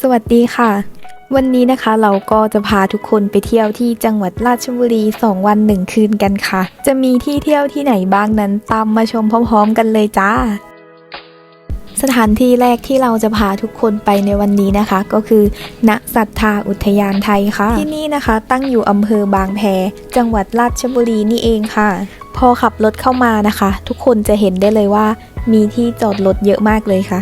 สวัสดีค่ะ วันนี้นะคะเราก็จะพาทุกคนไปเที่ยวที่จังหวัดราชบุรี 2 วัน 1 คืนกันค่ะ จะมีที่เที่ยวที่ไหนบ้างนั้นตามมาชมพร้อมๆกันเลยจ้า สถานที่แรกที่เราจะพาทุกคนไปในวันนี้นะคะ ก็คือ ณศรัทธาอุทยานไทยค่ะ ที่นี่นะคะ ตั้งอยู่อำเภอบางแพ จังหวัดราชบุรีนี่เองค่ะ พอขับรถเข้ามานะคะ ทุกคนจะเห็นได้เลยว่า มีที่จอดรถเยอะมากเลยค่ะ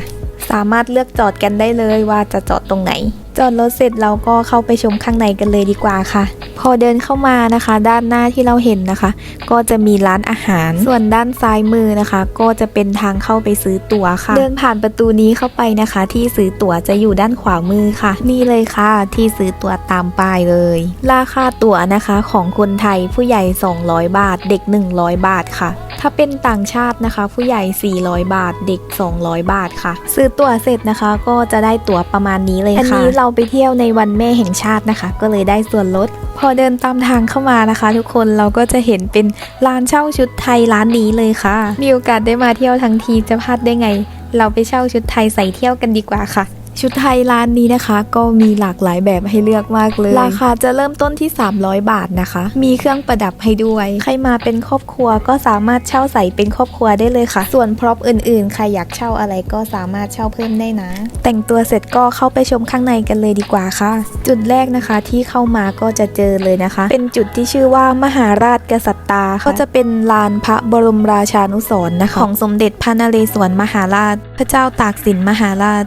สามารถเลือกจอดกันได้เลยว่าจะจอดตรงไหน จอดรถเสร็จเราก็เข้าไปชมข้างในกันเลยดีกว่าค่ะ พอเดินเข้ามานะคะ ด้านหน้าที่เราเห็นนะคะ ก็จะมีร้านอาหาร ส่วนด้านซ้ายมือนะคะ ก็จะเป็นทางเข้าไปซื้อตั๋วค่ะ เดินผ่านประตูนี้เข้าไปนะคะ ที่ซื้อตั๋วจะอยู่ด้านขวามือค่ะ นี่เลยค่ะ ที่ซื้อตั๋วตามป้ายเลย ราคาตั๋วนะคะของคนไทยผู้ใหญ่ 200 บาท เด็ก 100 บาทค่ะ ถ้าเป็นต่างชาตินะคะ ผู้ใหญ่ 400 บาท เด็ก 200 บาทค่ะ ซื้อตั๋วเสร็จนะคะ ก็จะได้ตั๋วประมาณนี้เลยค่ะอันนี้เราราไปเที่ยวในวันแม่แห่งชาตินะคะ ก็เลยได้ส่วนลด พอเดินตามทางเข้ามานะคะ ทุกคนเราก็จะเห็นเป็นร้านเช่าชุดไทยร้านนี้เลยค่ะ มีโอกาสได้มาเที่ยวทั้งทีจะพลาดได้ไง เราไปเช่าชุดไทยใส่เที่ยวกันดีกว่าค่ะ ชุดไทยร้านนี้นะคะก็มีหลากหลายแบบให้เลือกมากเลย ราคาจะเริ่มต้นที่ 300 บาทนะคะ มีเครื่องประดับให้ด้วย ใครมาเป็นครอบครัวก็สามารถเช่าใส่เป็นครอบครัวได้เลยค่ะ ส่วนพร็อพอื่นๆ ใครอยากเช่าอะไรก็สามารถเช่าเพิ่มได้นะ แต่งตัวเสร็จก็เข้าไปชมข้างในกันเลยดีกว่าค่ะ จุดแรกนะคะที่เข้ามาก็จะเจอเลยนะคะ เป็นจุดที่ชื่อว่ามหาราชกษัตริย์ตาค่ะก็จะเป็นลานพระบรมราชานุสรณ์นะคะ ของสมเด็จพระนเรศวรมหาราช พระเจ้าตากสินมหาราช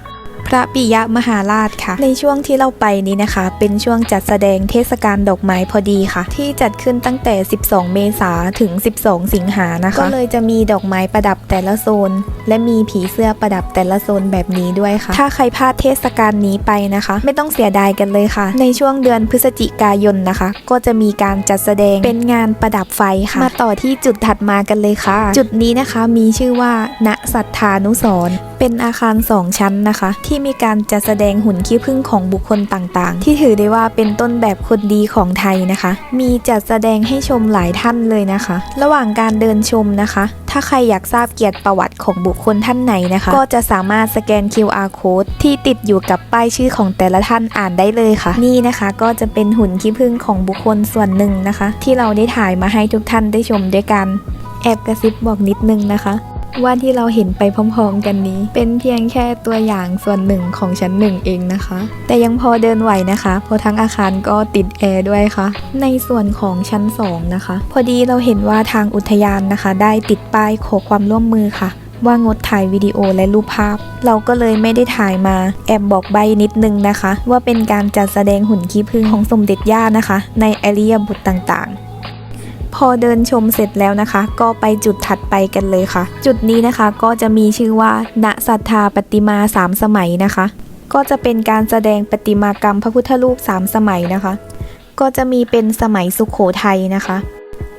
พระปิยมหาราชค่ะ ในช่วงที่เราไปนี้นะคะ เป็นช่วงจัดแสดงเทศกาลดอกไม้พอดีค่ะ ที่จัดขึ้นตั้งแต่ 12 เมษาถึง 12 สิงหานะคะ ก็เลยจะมีดอกไม้ประดับแต่ละโซน และมีผีเสื้อประดับแต่ละโซนแบบนี้ด้วยค่ะ ถ้าใครพลาดเทศกาลนี้ไปนะคะ ไม่ต้องเสียดายกันเลยค่ะ ในช่วงเดือนพฤศจิกายนนะคะ ก็จะมีการจัดแสดงเป็นงานประดับไฟค่ะ มาต่อที่จุดถัดมากันเลยค่ะ จุดนี้นะคะมีชื่อว่าณสัทธานุสร เป็นอาคาร 2 ชั้นนะคะ ที่มีการจัดแสดงหุ่นขี้ผึ้งของบุคคลต่างๆ ที่ถือได้ว่าเป็นต้นแบบคนดีของไทยนะคะ มีจัดแสดงให้ชมหลายท่านเลยนะคะ ระหว่างการเดินชมนะคะ ถ้าใครอยากทราบเกียรติประวัติของบุคคลท่านไหนนะคะ ก็จะสามารถสแกน QR code ที่ติดอยู่กับป้ายชื่อของแต่ละท่านอ่านได้เลยค่ะ นี่นะคะก็จะเป็นหุ่นขี้ผึ้งของบุคคลส่วนหนึ่งนะคะ ที่เราได้ถ่ายมาให้ทุกท่านได้ชมด้วยกัน แอบกระซิบบอกนิดนึงนะคะ ว่าที่เราเห็นไปพร้อมๆกันนี้ เป็นเพียงแค่ตัวอย่างส่วนหนึ่งของชั้นหนึ่งเองนะคะ แต่ยังพอเดินไหวนะคะเพราะทั้งอาคารก็ติดแอร์ด้วยค่ะ ในส่วนของชั้น 2 นะคะ พอดีเราเห็นว่าทางอุทยานนะคะ ได้ติดป้ายขอความร่วมมือค่ะว่างดถ่ายวิดีโอและรูปภาพ เราก็เลยไม่ได้ถ่ายมา แอบบอกใบนิดนึงนะคะ ว่าเป็นการจัดแสดงหุ่นขี้ผึ้งของสมเด็จย่านะคะ ในอริยบทต่างๆ พอเดินชมเสร็จแล้วนะคะ ก็ไปจุดถัดไปกันเลยค่ะ จุดนี้นะคะก็จะมีชื่อว่า ณศรัทธาปฏิมาสามสมัยนะคะ ก็จะเป็นการแสดงประติมากรรมพระพุทธรูปสามสมัยนะคะ ก็จะมีเป็นสมัยสุขโขทัยนะคะ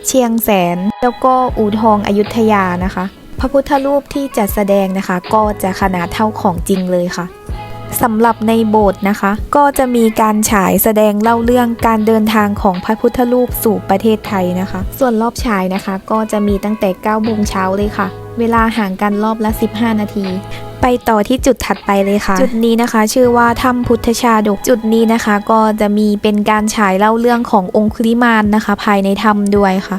เชียงแสนแล้วก็อู่ทองอยุธยานะคะ พระพุทธรูปที่จัดแสดงนะคะ ก็จะขนาดเท่าของจริงเลยค่ะ สำหรับในโบสถ์นะคะ ก็จะมีการฉายแสดงเล่าเรื่องการเดินทางของพระพุทธรูปสู่ประเทศไทยนะคะ ส่วนรอบฉายนะคะ ก็จะมีตั้งแต่9โมงเช้าเลยค่ะ เวลาห่างกันรอบละ 15 นาทีไปต่อที่จุดถัดไปเลยค่ะ จุดนี้นะคะชื่อว่าถ้ำพุทธชาดก จุดนี้นะคะ ก็จะมีเป็นการฉายเล่าเรื่องขององคุลิมานนะคะ ภายในถ้ำด้วยค่ะ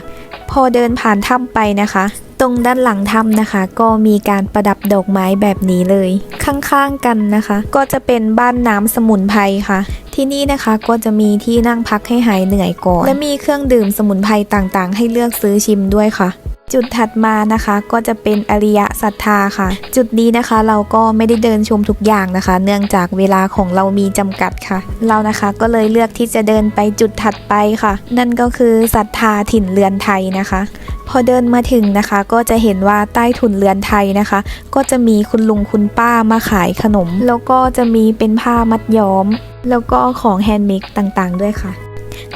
พอเดินผ่านถ้ำไปนะคะ ตรงด้านหลังถ้ำนะคะ ก็มีการประดับดอกไม้แบบนี้เลย ข้างๆกันนะคะ ก็จะเป็นบ้านน้ำสมุนไพรค่ะที่นี่นะคะก็จะมีที่นั่งพักให้หายเหนื่อยก่อน และมีเครื่องดื่มสมุนไพรต่างๆ ให้เลือกซื้อชิมด้วยค่ะ จุดถัดมานะคะก็จะเป็นอริยศรัทธาค่ะ จุดนี้นะคะเราก็ไม่ได้เดินชมทุกอย่างนะคะ เนื่องจากเวลาของเรามีจำกัดค่ะ เรานะคะก็เลยเลือกที่จะเดินไปจุดถัดไปค่ะ นั่นก็คือศรัทธาถิ่นเรือนไทยนะคะ พอเดินมาถึงนะคะ ก็จะเห็นว่าใต้ถุนเรือนไทยนะคะ ก็จะมีคุณลุงคุณป้ามาขายขนม แล้วก็จะมีเป็นผ้ามัดย้อม แล้วก็ของแฮนด์เมดต่างๆ ด้วยค่ะ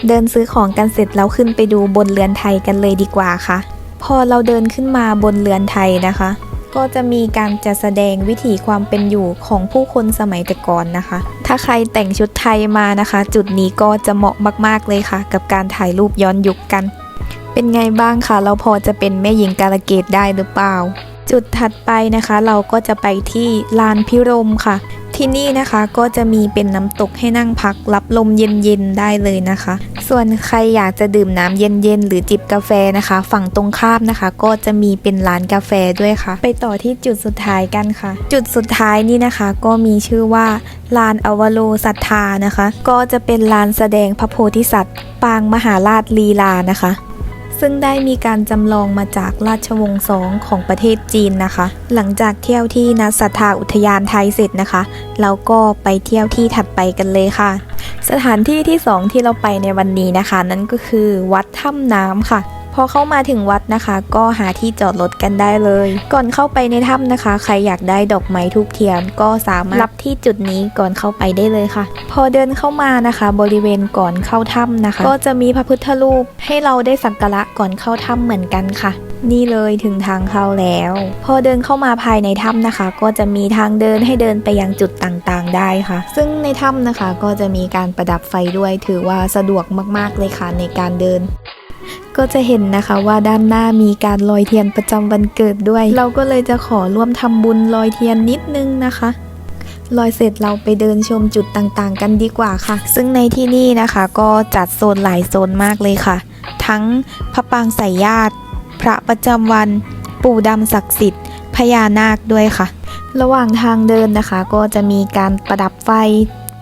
เดินซื้อของกันเสร็จแล้วขึ้นไปดูบนเรือนไทยกันเลยดีกว่าค่ะ พอเราเดินขึ้นมาบนเรือนไทยนะคะ ก็จะมีการจัดแสดงวิถีความเป็นอยู่ของผู้คนสมัยแต่ก่อนนะคะ ถ้าใครแต่งชุดไทยมานะคะ จุดนี้ก็จะเหมาะมากๆเลยค่ะ กับการถ่ายรูปย้อนยุคกัน เป็นไงบ้างคะเราพอจะเป็นแม่หญิงกาลเกตได้หรือเปล่า จุดถัดไปนะคะ เราก็จะไปที่ลานพิรมค่ะที่นี่นะคะก็จะมีเป็นน้ำตกให้นั่งพักรับลมเย็นๆได้เลยนะคะ ส่วนใครอยากจะดื่มน้ำเย็นๆ หรือจิบกาแฟนะคะ ฝั่งตรงข้ามนะคะ ก็จะมีเป็นร้านกาแฟด้วยค่ะ ไปต่อที่จุดสุดท้ายกันค่ะ จุดสุดท้ายนี่นะคะ ก็มีชื่อว่าลานอวโลศรัทธานะคะ ก็จะเป็นลานแสดงพระโพธิสัตว์ ปางมหาราชลีลานะคะ ซึ่งได้มีการจำลองมาจากราชวงศ์สองของประเทศจีนนะคะ หลังจากเที่ยวที่นัสธาอุทยานไทยเสร็จนะคะเราก็ไปเที่ยวที่ถัดไปกันเลยค่ะ สถานที่ที่สองที่เราไปในวันนี้นะคะ นั่นก็คือวัดถ้ำน้ำค่ะ พอเข้ามาถึงวัดนะคะ ก็หาที่จอดรถกันได้เลย ก่อนเข้าไปในถ้ำนะคะ ใครอยากได้ดอกไม้ทูบเทียนก็สามารถรับที่จุดนี้ก่อนเข้าไปได้เลยค่ะ พอเดินเข้ามานะคะ บริเวณก่อนเข้าถ้ำนะคะ ก็จะมีพระพุทธรูปให้เราได้สักการะก่อนเข้าถ้ำเหมือนกันค่ะนี่เลยถึงทางเข้าแล้ว พอเดินเข้ามาภายในถ้ำนะคะ ก็จะมีทางเดินให้เดินไปยังจุดต่างๆ ได้ค่ะ ซึ่งในถ้ำนะคะก็จะมีการประดับไฟด้วยถือว่าสะดวกมากๆเลยค่ะในการเดิน ก็จะเห็นนะคะว่าด้านหน้ามีการลอยเทียนประจำวันเกิดด้วย เราก็เลยจะขอร่วมทำบุญลอยเทียนนิดนึงนะคะลอยเสร็จเราไปเดินชมจุดต่างๆ กันดีกว่าค่ะ ซึ่งในที่นี่นะคะก็จัดโซนหลายโซนมากเลยค่ะ ทั้งพระปางสายญาติ พระประจำวัน ปู่ดำศักดิ์สิทธิ์พญานาคด้วยค่ะ ระหว่างทางเดินนะคะก็จะมีการประดับไฟ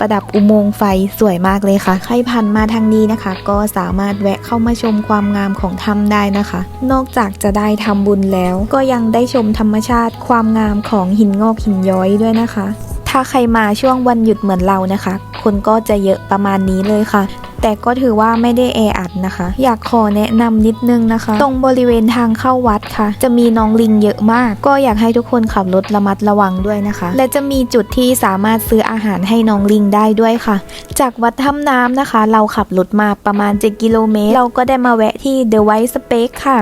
ประดับอุโมงค์ไฟสวยมากเลยค่ะ ใครผ่านมาทางนี้นะคะ ก็สามารถแวะเข้ามาชมความงามของถ้ำได้นะคะ นอกจากจะได้ทำบุญแล้ว ก็ยังได้ชมธรรมชาติความงามของหินงอกหินย้อยด้วยนะคะ ถ้าใครมาช่วงวันหยุดเหมือนเรานะคะ คนก็จะเยอะประมาณนี้เลยค่ะ แต่ก็ถือว่าไม่ได้แออัดนะคะ อยากขอแนะนำนิดนึงนะคะ ตรงบริเวณทางเข้าวัดค่ะ จะมีน้องลิงเยอะมาก ก็อยากให้ทุกคนขับรถระมัดระวังด้วยนะคะ และจะมีจุดที่สามารถซื้ออาหารให้น้องลิงได้ด้วยค่ะ จากวัดถ้ำน้ำนะคะ เราขับรถมาประมาณ 7 กิโลเมตร เราก็ได้มาแวะที่ The White Space ค่ะ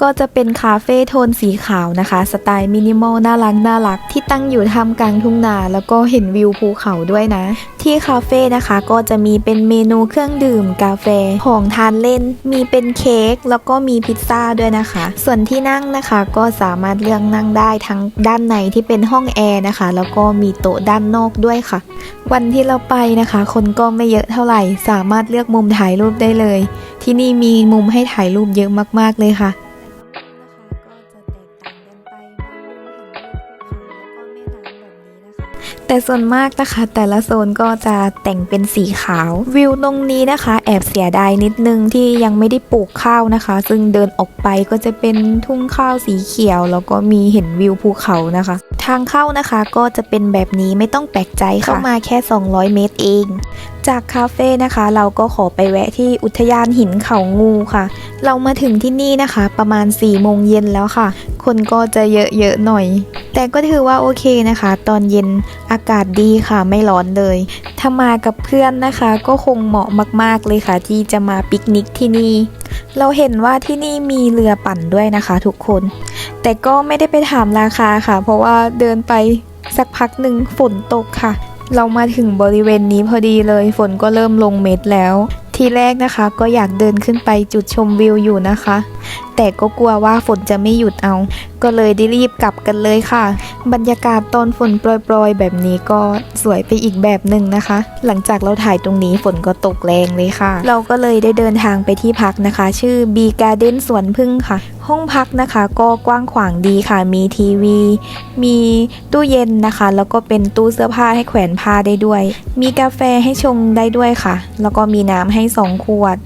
ก็จะเป็นคาเฟ่โทนสีขาวนะคะ สไตล์มินิมอลน่ารักน่ารัก ที่ตั้งอยู่ท่ามกลางทุ่งนา แล้วก็เห็นวิวภูเขาด้วยนะ ที่คาเฟ่นะคะก็จะมีเป็นเมนูเครื่องดื่ม กาแฟของทานเล่น มีเป็นเค้กแล้วก็มีพิซซ่าด้วยนะคะ ส่วนที่นั่งนะคะก็สามารถเลือกนั่งได้ทั้งด้านในที่เป็นห้องแอร์นะคะ แล้วก็มีโต๊ะด้านนอกด้วยค่ะ วันที่เราไปนะคะ คนก็ไม่เยอะเท่าไหร่ สามารถเลือกมุมถ่ายรูปได้เลย ที่นี่มีมุมให้ถ่ายรูปเยอะมากๆเลยค่ะ แต่ส่วนมากนะคะ แต่ละโซนก็จะแต่งเป็นสีขาว วิวตรงนี้นะคะ แอบเสียดายนิดนึงที่ยังไม่ได้ปลูกข้าวนะคะ ซึ่งเดินออกไปก็จะเป็นทุ่งข้าวสีเขียว แล้วก็มีเห็นวิวภูเขานะคะ ทางเข้านะคะก็จะเป็นแบบนี้ไม่ต้องแปลกใจค่ะเข้ามาแค่ 200 เมตรเองจากคาเฟ่นะคะ เราก็ขอไปแวะที่อุทยานหินเขางูค่ะ เรามาถึงที่นี่นะคะ ประมาณ4ี่โมงเย็นแล้วค่ะ คนก็จะเยอะๆหน่อย แต่ก็ถือว่าโอเคนะคะ ตอนเย็นอากาศดีค่ะ ไม่ร้อนเลย ถ้ามากับเพื่อนนะคะ ก็คงเหมาะมากๆเลยค่ะ ที่จะมาปิกนิกที่นี่ เราเห็นว่าที่นี่มีเรือปั่นด้วยนะคะทุกคน แต่ก็ไม่ได้ไปถามราคาค่ะ เพราะว่าเดินไปสักพักหนึ่งฝนตกค่ะ เรามาถึงบริเวณนี้พอดีเลยฝนก็เริ่มลงเม็ดแล้ว ทีแรกนะคะก็อยากเดินขึ้นไปจุดชมวิวอยู่นะคะ แต่ก็กลัวว่าฝนจะไม่หยุดเอา ก็เลยได้รีบกลับกันเลยค่ะ บรรยากาศตอนฝนโปรยๆ แบบนี้ก็สวยไปอีกแบบหนึ่งนะคะ หลังจากเราถ่ายตรงนี้ฝนก็ตกแรงเลยค่ะ เราก็เลยได้เดินทางไปที่พักนะคะ ชื่อ B Garden สวนพึ่งค่ะ ห้องพักนะคะก็กว้างขวางดีค่ะ มีทีวี มีตู้เย็นนะคะ แล้วก็เป็นตู้เสื้อผ้าให้แขวนผ้าได้ด้วย มีกาแฟให้ชงได้ด้วยค่ะ แล้วก็มีน้ำให้สองขวด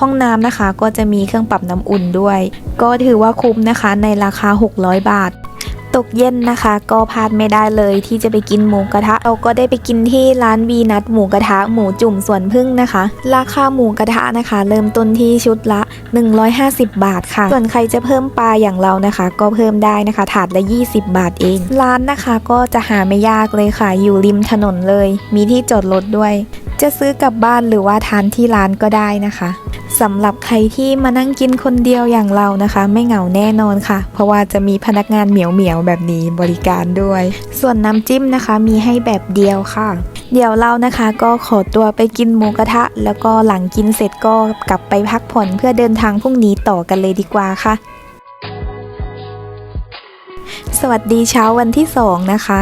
ห้องน้ำนะคะก็จะมีเครื่องปรับน้ำอุ่นด้วย ก็ถือว่าคุ้มนะคะในราคา 600 บาท ตกเย็นนะคะ ก็พลาดไม่ได้เลยที่จะไปกินหมูกระทะ เราก็ได้ไปกินที่ร้านวีนัทหมูกระทะหมูจุ่มสวนพึ่งนะคะ ราคาหมูกระทะนะคะ เริ่มต้นที่ชุดละ 150 บาทค่ะ ส่วนใครจะเพิ่มปลาอย่างเรานะคะ ก็เพิ่มได้นะคะ ถาดละ 20 บาทเอง ร้านนะคะก็จะหาไม่ยากเลยค่ะ อยู่ริมถนนเลย มีที่จอดรถด้วย จะซื้อกลับบ้านหรือว่าทานที่ร้านก็ได้นะคะ สำหรับใครที่มานั่งกินคนเดียวอย่างเรานะคะ ไม่เหงาแน่นอนค่ะ เพราะว่าจะมีพนักงานเหมียวเหมียวแบบนี้บริการด้วย ส่วนน้ำจิ้มนะคะมีให้แบบเดียวค่ะ เดี๋ยวเรานะคะก็ขอตัวไปกินหมูกระทะ แล้วก็หลังกินเสร็จก็กลับไปพักผ่อนเพื่อเดินทางพรุ่งนี้ต่อกันเลยดีกว่าค่ะ สวัสดีเช้าวันที่2นะคะ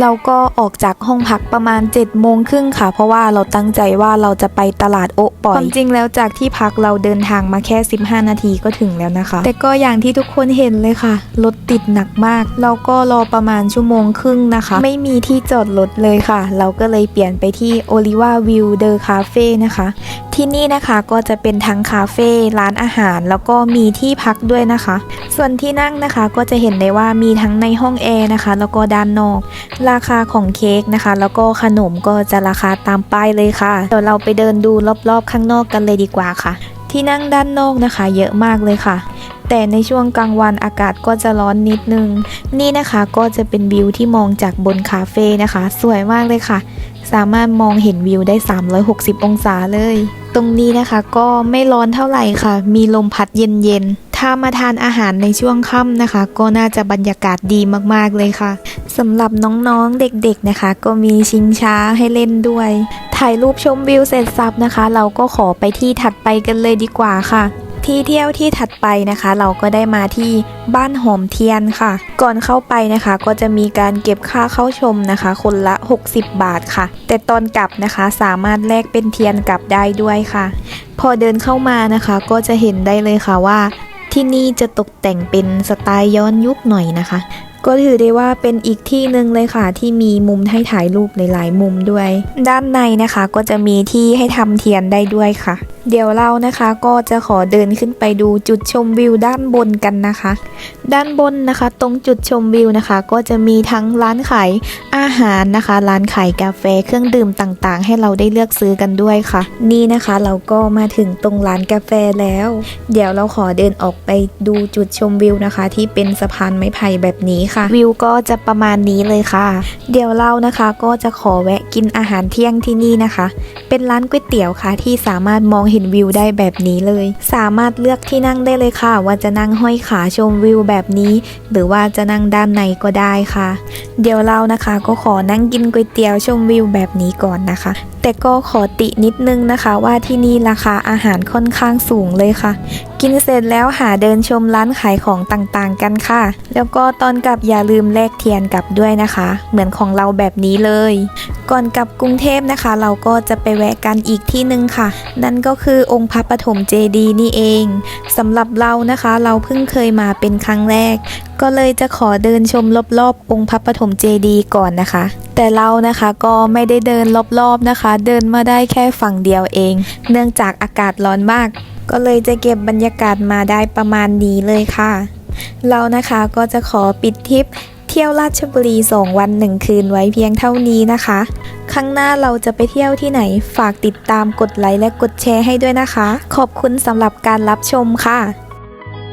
เราก็ออกจากห้องพักประมาณ7จ็ดโมงครึ่งค่ะ เพราะว่าเราตั้งใจว่าเราจะไปตลาดโอะปอยความจริงแล้วจากที่พักเราเดินทางมาแค่ 15 นาทีก็ถึงแล้วนะคะ แต่ก็อย่างที่ทุกคนเห็นเลยค่ะรถติดหนักมาก เราก็รอประมาณชั่วโมงครึ่งนะคะ ไม่มีที่จอดรถเลยค่ะ เราก็เลยเปลี่ยนไปที่ Oliva View The Cafe นะคะ ที่นี่นะคะก็จะเป็นทั้งคาเฟ่ร้านอาหาร แล้วก็มีที่พักด้วยนะคะ ส่วนที่นั่งนะคะก็จะเห็นได้ว่ามีทั้งในห้องแอร์นะคะ แล้วก็ด้านนอก ราคาของเค้กนะคะ แล้วก็ขนมก็จะราคาตามป้ายเลยค่ะเดี๋ยวเราไปเดินดูรอบๆ ข้างนอกกันเลยดีกว่าค่ะ ที่นั่งด้านนอกนะคะ เยอะมากเลยค่ะแต่ในช่วงกลางวันอากาศก็จะร้อนนิดนึง นี่นะคะก็จะเป็นวิวที่มองจากบนคาเฟ่นะคะ สวยมากเลยค่ะ สามารถมองเห็นวิวได้ 360 องศาเลย ตรงนี้นะคะก็ไม่ร้อนเท่าไหร่ค่ะ มีลมพัดเย็นๆ ถ้ามาทานอาหารในช่วงค่ำนะคะ ก็น่าจะบรรยากาศดีมากๆเลยค่ะสำหรับน้องๆเด็กๆนะคะ ก็มีชิงช้าให้เล่นด้วย ถ่ายรูปชมวิวเสร็จสับนะคะ เราก็ขอไปที่ถัดไปกันเลยดีกว่าค่ะ ที่เที่ยวที่ถัดไปนะคะ เราก็ได้มาที่บ้านหอมเทียนค่ะ ก่อนเข้าไปนะคะ ก็จะมีการเก็บค่าเข้าชมนะคะ คนละ 60 บาทค่ะ แต่ตอนกลับนะคะสามารถแลกเป็นเทียนกลับได้ด้วยค่ะ พอเดินเข้ามานะคะ ก็จะเห็นได้เลยค่ะว่า ที่นี่จะตกแต่งเป็นสไตล์ย้อนยุคหน่อยนะคะ ก็ถือได้ว่าเป็นอีกที่หนึ่งเลยค่ะ ที่มีมุมให้ถ่ายรูปหลายๆ มุมด้วย ด้านในนะคะก็จะมีที่ให้ทำเทียนได้ด้วยค่ะ เดี๋ยวเรานะคะก็จะขอเดินขึ้นไปดูจุดชมวิวด้านบนกันนะคะ ด้านบนนะคะ ตรงจุดชมวิวนะคะ ก็จะมีทั้งร้านขายอาหารนะคะ ร้านขายกาแฟเครื่องดื่มต่างๆ ให้เราได้เลือกซื้อกันด้วยค่ะ นี่นะคะเราก็มาถึงตรงร้านกาแฟแล้ว เดี๋ยวเราขอเดินออกไปดูจุดชมวิวนะคะ ที่เป็นสะพานไม้ไผ่แบบนี้ค่ะ วิวก็จะประมาณนี้เลยค่ะ เดี๋ยวเรานะคะก็จะขอแวะกินอาหารเที่ยงที่นี่นะคะ เป็นร้านก๋วยเตี๋ยวค่ะที่สามารถมองเห็น็นวิวได้แบบนี้เลย สามารถเลือกที่นั่งได้เลยค่ะ ว่าจะนั่งห้อยขาชมวิวแบบนี้ หรือว่าจะนั่งด้านในก็ได้ค่ะ เดี๋ยวเรานะคะก็ขอนั่งกินก๋วยเตี๋ยวชมวิวแบบนี้ก่อนนะคะ แต่ก็ขอตินิดนึงนะคะ ว่าที่นี่ราคาอาหารค่อนข้างสูงเลยค่ะ กินเสร็จแล้วหาเดินชมร้านขายของต่างๆกันค่ะ แล้วก็ตอนกลับอย่าลืมแลกเทียนกลับด้วยนะคะ เหมือนของเราแบบนี้เลย ก่อนกลับกรุงเทพนะคะ เราก็จะไปแวะกันอีกที่หนึ่งค่ะ นั่นก็คือือองค์พระปฐมเจดีนี่เองสำหรับเรานะคะ เราเพิ่งเคยมาเป็นครั้งแรก ก็เลยจะขอเดินชมรอบๆ องค์พระปฐมเจดีก่อนนะคะ แต่เรานะคะก็ไม่ได้เดินรอบๆนะคะ เดินมาได้แค่ฝั่งเดียวเอง เนื่องจากอากาศร้อนมาก ก็เลยจะเก็บบรรยากาศมาได้ประมาณนี้เลยค่ะ เรานะคะก็จะขอปิดทริป เที่ยวราชบุรี 2 วัน 1 คืนไว้เพียงเท่านี้นะคะ ครั้งหน้าเราจะไปเที่ยวที่ไหน ฝากติดตามกดไลค์และกดแชร์ให้ด้วยนะคะ ขอบคุณสำหรับการรับชมค่ะ